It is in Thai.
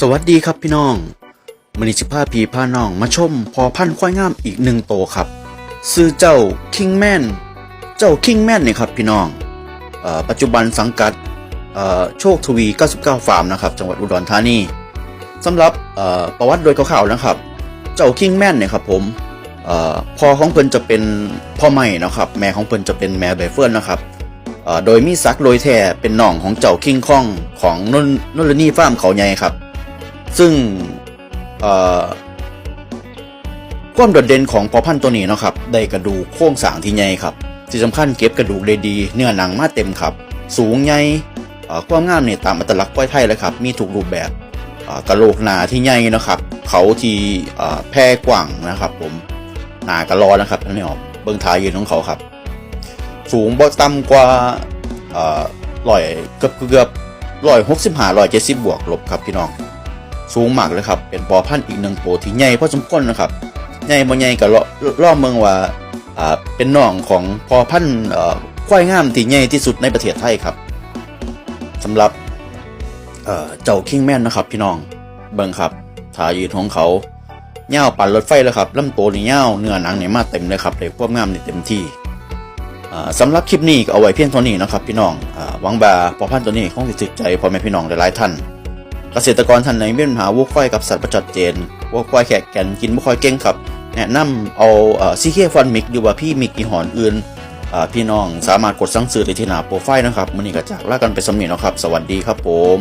สวัสดีครับพี่น้องมณิชิพาพีพาน้องมาชมพอพันควายงามอีกหนึ่งโตครับ ซื้อเจ้าคิงแมนเจ้าคิงแมนเนี่ยครับพี่น้องอปัจจุบันสังกัดโชคทวี 99 ฟาร์มนะครับ จังหวัดอุดรธานีสำหรับประวัติโดยคร่าวๆนะครับ เจ้าคิงแมนเนี่ยครับผมอพ่อของเพิ่นจะเป็นพ่อใหม่นะครับ แม่ของเพิ่นจะเป็นแม่ใบเฟิร์นนะครับโดยมีซักโรยแท้เป็นน้องของเจ้าคิงคองของนนนนลนี่ฟาร์มเขาใหญ่ครับ ซึ่งเอ่อความโดดเด่นของพอพันตัวนี้นะครับได้กระดูกโครงสางที่ใหญ่ครับ ที่สำคัญเก็บกระดูกได้ดี เนื้อหนังมาเต็มครับ สูงใหญ่เอ่อความงามเนี่ยตามอัตลักษณ์ก้อยไทยเลยครับ มีถูกรูปแบบกระโหลกหนาที่ใหญ่นะครับ เขาที่แพร่กว้างนะครับ ผมหนากระรอนะครับอันนี้ออกเบิ้องทายยืนของเขาครับ สูงบ่ต่ำกว่าเอ่อร้อยเกือบเกือบร้อยหกสิบห้าร้อยเจ็ดสิบบวกลบครับพี่น้อง สูงมากเลยครับ เป็นปอพันธุ์อีกหนึ่งตัวที่ใหญ่พอสมควรนะครับใหญ่บ่ใหญ่ก็ล่อล่อเมืองว่าอ่าเป็นน้องของพอพันธุ์ควายงามที่ใหญ่ที่สุดในประเทศไทยครับสำหรับเจ้าคิงแมนนะครับ พี่น้องเบิ่งครับถายยืนของเขาเงาวปั่นรถไฟเลยครับลำตัวนี่เงาวเนื้อหนังนี่มาเต็มเลยครับเลยความงามนี่เต็มที่สำหรับคลิปนี้ก็เอาไว้เพียงเท่านี้นะครับพี่น้องหวังบาพอพันตัวนี้คงสิถึกใจพอแม่พี่น้องหลายๆท่าน เกษตรกรท่านไหนมีปัญหาวัวควายกับสัตว์ประจัดเจนวัวควายแขกแกนกินบ่ค่อยเก่งครับ แนะนำเอาซีเคฟอนมิกหรือว่าพี่มิกอีหอนอื่นอ่าพี่น้องสามารถกดสั่งซื้อได้ที่หน้าโปรไฟล์นะครับมันนี้ก็จากลากันไปสำเนียงนะครับ สวัสดีครับผม